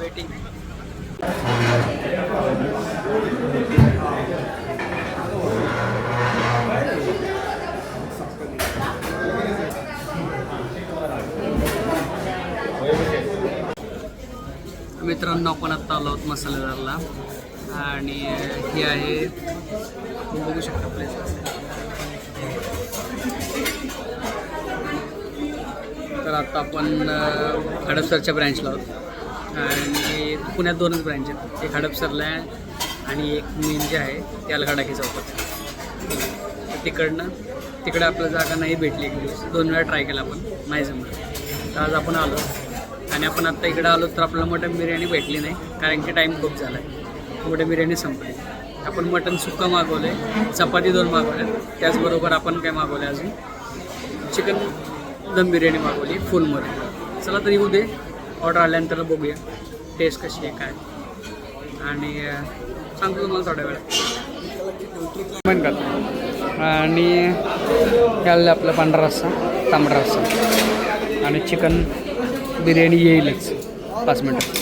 Waiting मित्रांनो आपण आत्ता आलो आहोत मसालेदारला. आणि हे आहे बघू शकता प्लेस तर आता आपण हडपसरच्या ब्रँचला आहोत. आणि पुण्यात दोनच ब्रँच आहेत. एक हडपसरला आहे आणि एक मेन जे आहे ते अलगडाकी चौकात आहे. तिकडनं तिकडे आपल्या जागा नाही भेटली एक दिवस. दोन वेळा ट्राय केला आपण. नाही जमलं. तर आज आपण आलो. आणि आपण आत्ता इकडे आलो तर आपल्याला मटन बिर्याणी भेटली नाही. कारण की टाईम खूप झाला आहे मटन बिर्याणी संपली. आपण मटन सुक्का मागवलं आहे चपाती दोन मागवल्या त्याचबरोबर आपण काय मागवलं अजून? चिकन दम बिर्याणी मागवली फुलमध्ये चला तरी येऊ दे ऑर्डर आल्यानंतर बघूया. टेस्ट कशी आहे काय? आणि सांगतो तुम्हाला थोड्या वेळात. पण करतो आणि त्याला आपला पांढरा रस्सा तांबडा रस्सा. आणि चिकन बिर्याणी येईलच. पाच मिनटात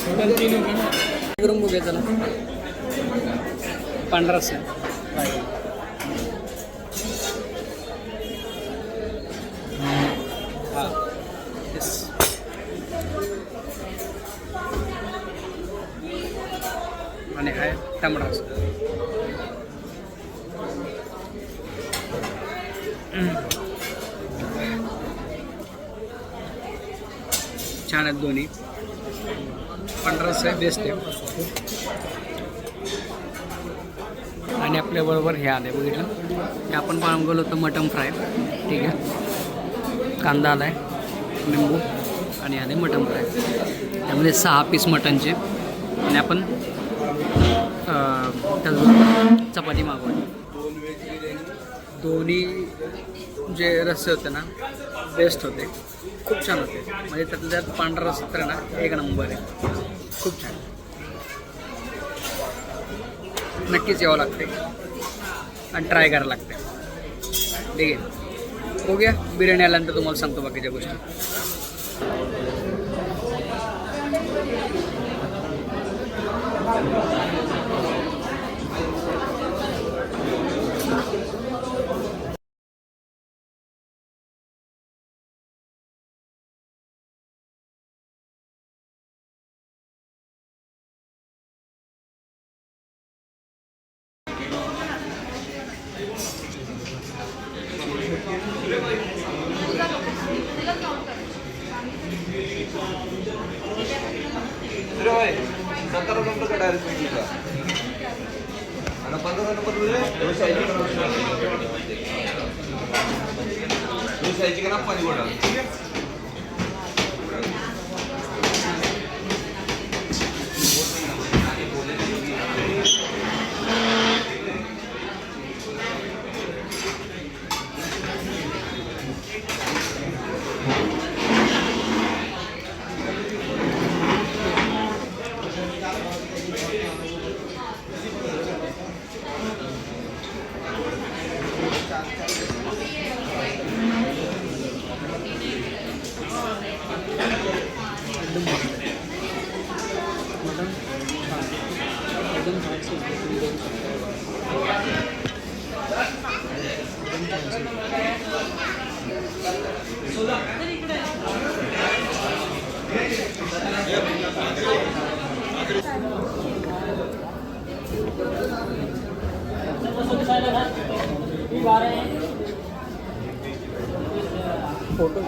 करून बघूया चला पांढरा रस्सा. आणि आहे तांबडा रस्सा छान आहेत दोन्ही. पांढरा आहे बेस्ट आहे. आणि आपल्याबरोबर हे आलं आहे बघितलं. हे आपण गेलो होतं मटन फ्राय. ठीक आहे. कांदा आला आहे लिंबू आणि आले मटन फ्राय. त्यामध्ये सहा पीस मटनचे. आणि आपण त्याचबरोबर चपाती मागवली दोन्ही जे रस्से होते ना बेस्ट होते. खूप छान होते. म्हणजे त्यातल्या त्यात पांढरा रस्सा तर ना एक नंबर आहे. खूप छान. नक्कीच यावं लागते. आणि ट्राय करायला लागते. ठीक आहे. बघूया बिर्याणी आल्यानंतर तुम्हाला सांगतो बाकीच्या गोष्टी. सत्तर नंबर का डायरेक्ट का आणि पंधरा नंबर दोसायची का ना पाणी गोडा मटन छान एकदम छान शिजलं तुम्ही बघू शकता एकदम छान शिजलं फोटो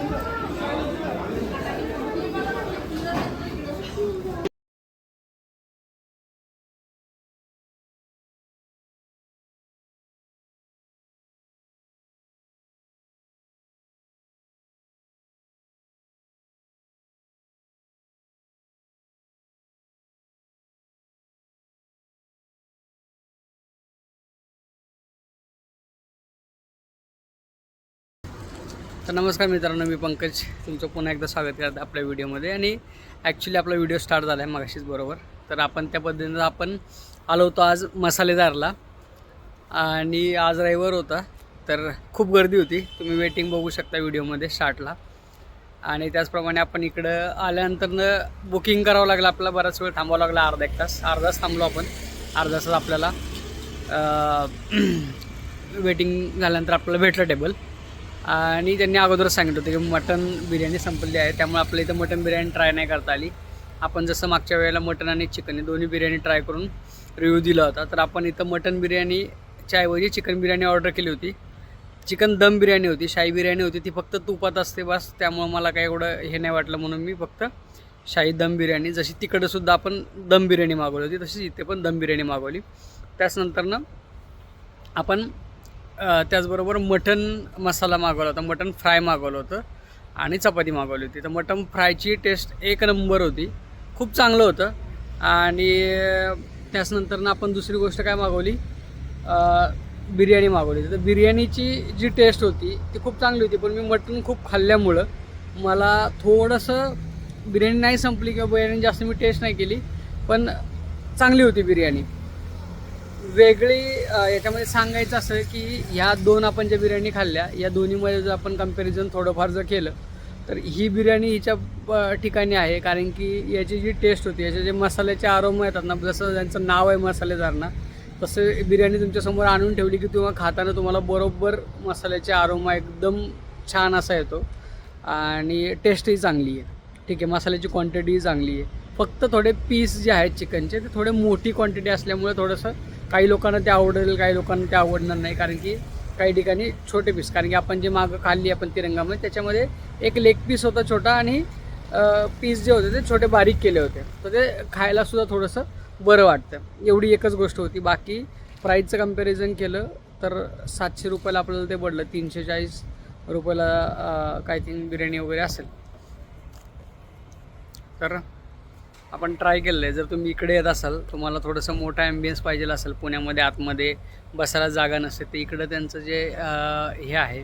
तर नमस्कार मित्रांनो मी पंकज. तुमचं पुन्हा एकदा स्वागत करत आपल्या व्हिडिओमध्ये. आणि ॲक्च्युली आपला व्हिडिओ स्टार्ट झाला आहे मगाशीच बरोबर? तर आपण त्या पद्धतीनं आपण आलो होतो आज मसालेदारला. आणि आज रविवार होता तर खूप गर्दी होती. तुम्ही वेटिंग बघू शकता व्हिडिओमध्ये स्टार्टला आणि त्याचप्रमाणे आपण इकडं आल्यानंतरनं बुकिंग करावं लागलं आपल्याला बराच वेळ थांबावं लागला अर्धा एक तास. अर्धा तास थांबलो आपण. अर्धा तास आपल्याला वेटिंग झाल्यानंतर आपल्याला भेटलं टेबल आणि त्यांनी अगोदरच सांगितलं होतं की मटन बिर्याणी संपलेली आहे. त्यामुळे आपल्या इथं मटन बिर्याणी ट्राय नाही करता आली. आपण जसं मागच्या वेळेला मटन आणि चिकन हे दोन्ही बिर्याणी ट्राय करून रिव्ह्यू दिला होता. तर आपण इथं मटन बिर्याणीच्या ऐवजी चिकन बिर्याणी ऑर्डर केली होती. चिकन दम बिर्याणी होती शाही बिर्याणी होती. ती फक्त तुपात असते बस. त्यामुळं मला काही एवढं हे नाही वाटलं म्हणून मी फक्त शाही दम बिर्याणी जशी तिकडंसुद्धा आपण दम बिर्याणी मागवली होती तशीच इथे पण दम बिर्याणी मागवली. त्याचनंतरनं आपण त्याचबरोबर मटन मसाला मागवला होता. मटन फ्राय मागवलं होतं आणि चपाती मागवली होती. तर मटन फ्रायची टेस्ट एक नंबर होती. खूप चांगलं होतं. आणि त्याचनंतरनं आपण दुसरी गोष्ट काय मागवली? बिर्याणी मागवली. तर बिर्याणीची जी टेस्ट होती ती खूप चांगली होती. पण मी मटण खूप खाल्ल्यामुळं मला थोडंसं बिर्याणी नाही संपली किंवा बिर्याणी जास्त मी टेस्ट नाही केली. पण चांगली होती बिर्याणी. वेगळी याच्यामध्ये सांगायचं असं की ह्या दोन आपण ज्या बिर्याणी खाल्ल्या या दोन्हीमध्ये जर आपण कंपॅरिझन थोडंफार जर केलं तर ही बिर्याणी हिच्या ठिकाणी आहे. कारण की याची जी टेस्ट होती याचे जे मसाल्याचे आरोम येतात ना जसं त्यांचं नाव आहे मसालेदारना तसं बिर्याणी तुमच्यासमोर आणून ठेवली की तुम्हाला खाताना तुम्हाला बरोबर मसाल्याचे आरोमा एकदम छान असा येतो. आणि टेस्टही चांगली आहे. ठीक आहे मसाल्याची क्वांटिटीही चांगली आहे. फक्त थोडे पीस जे आहेत चिकनचे ते थोडे मोठी क्वांटिटी असल्यामुळे थोडंसं काही लोकांना ते आवडेल काही लोकांना ते आवडणार नाही. कारण की काही ठिकाणी छोटे पीस कारण की आपण जे मागं खाल्ली आपण तिरंगामध्ये त्याच्यामध्ये एक लेग पीस होता छोटा आणि पीस जे होते ते छोटे बारीक केले होते. तर ते खायला सुद्धा थोडंसं बरं वाटतं. एवढी एकच गोष्ट होती. बाकी प्राईजचं कंपॅरिझन केलं तर सातशे रुपयाला आपल्याला ते पडलं. तीनशे चाळीस रुपयाला काय थिंक बिर्याणी वगैरे असेल. तर आपण ट्राय केलेलं आहे जर तुम्ही इकडे येत असाल तुम्हाला थोडंसं मोठा ॲम्बियन्स पाहिजे असेल पुण्यामध्ये आतमध्ये बसायला जागा नसते तर इकडं त्यांचं जे हे आहे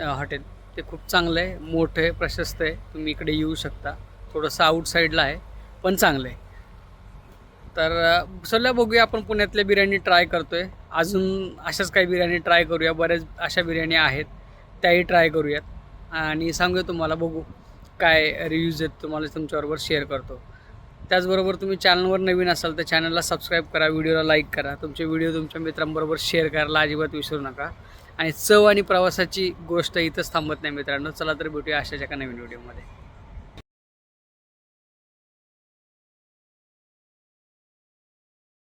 हॉटेल ते खूप चांगलं आहे. मोठं आहे प्रशस्त आहे. तुम्ही इकडे येऊ शकता. थोडंसं आउटसाईडला आहे पण चांगलं आहे. तर सल्ला चला बघूया आपण पुण्यातल्या बिर्याणी ट्राय करतो आहे अजून अशाच काही बिर्याणी ट्राय करूया. बऱ्याच अशा बिर्याणी आहेत त्याही ट्राय करूयात. आणि सांगूया तुम्हाला बघू काय रिव्ह्यूज आहेत तुम्हाला तुमच्याबरोबर शेअर करतो. त्याचबरोबर तुम्ही चॅनलवर नवीन असाल तर चॅनलला सबस्क्राईब करा व्हिडिओला लाईक करा. तुमचे व्हिडिओ तुमच्या मित्रांबरोबर शेअर करायला अजिबात विसरू नका. आणि चव आणि प्रवासाची गोष्ट इथंच थांबत नाही मित्रांनो. चला तर भेटूया अशाच एका नवीन व्हिडिओमध्ये